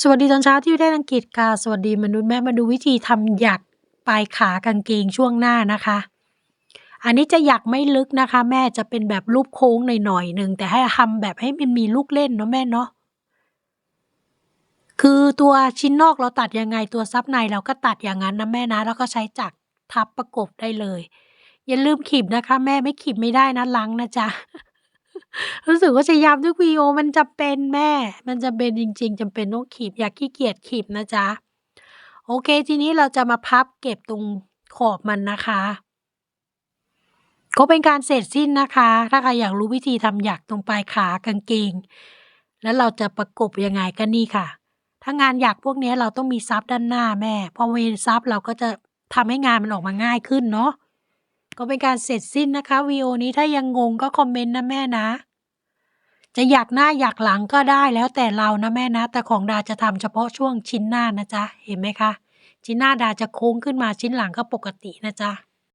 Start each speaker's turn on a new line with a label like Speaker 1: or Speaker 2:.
Speaker 1: สวัสดีตอนเช้าที่ประเทศอังกฤษค่ะ สวัสดีมนุษย์แม่มาดูวิธีทำหยักปลายขากางเกงช่วงหน้านะคะ อันนี้จะหยักไม่ลึกนะคะ แม่จะเป็นแบบรูปโค้งหน่อยๆหนึ่งแต่ให้ทำแบบให้มันมีลูกเล่นเนาะแม่เนาะคือตัวชิ้นนอกเราตัดยังไงตัวซับในเราก็ตัดอย่างนั้นนะแม่นะ แล้วก็ใช้จักรทับประกบได้เลย อย่าลืมขีบนะคะ แม่ไม่ขีบไม่ได้นะลังนะจ๊ะ รู้สึกว่าจะย้ำทุกวิดีโอมันจะเป็นแม่ มันจะเป็นจริง ๆจำเป็นต้องขีบอย่าขี้เกียจขีบนะจ๊ะ โอเค ทีนี้เราจะมาพับเก็บตรงขอบมันนะคะ ก็เป็นการเสร็จสิ้นนะคะ ถ้าใครอยากรู้วิธีทำหยักตรงปลายขากางเกง แล้วเราจะประกบยังไงก็นี่ค่ะ ถ้างานหยักพวกนี้เราต้องมีซับด้านหน้าแม่ พอมีซับเราก็จะทำให้งานมันออกมาง่ายขึ้นเนาะก็เป็นการเสร็จสิ้นนะคะวีโอนี้ถ้ายังงงก็คอมเมนต์นะแม่นะ จะอยากหน้าอยากหลังก็ได้แล้วแต่เรานะแม่นะ แต่ของดาจะทำเฉพาะช่วงชิ้นหน้านะจ๊ะ เห็นไหมคะ ชิ้นหน้าดาจะโค้งขึ้นมาชิ้นหลังก็ปกตินะจ๊ะ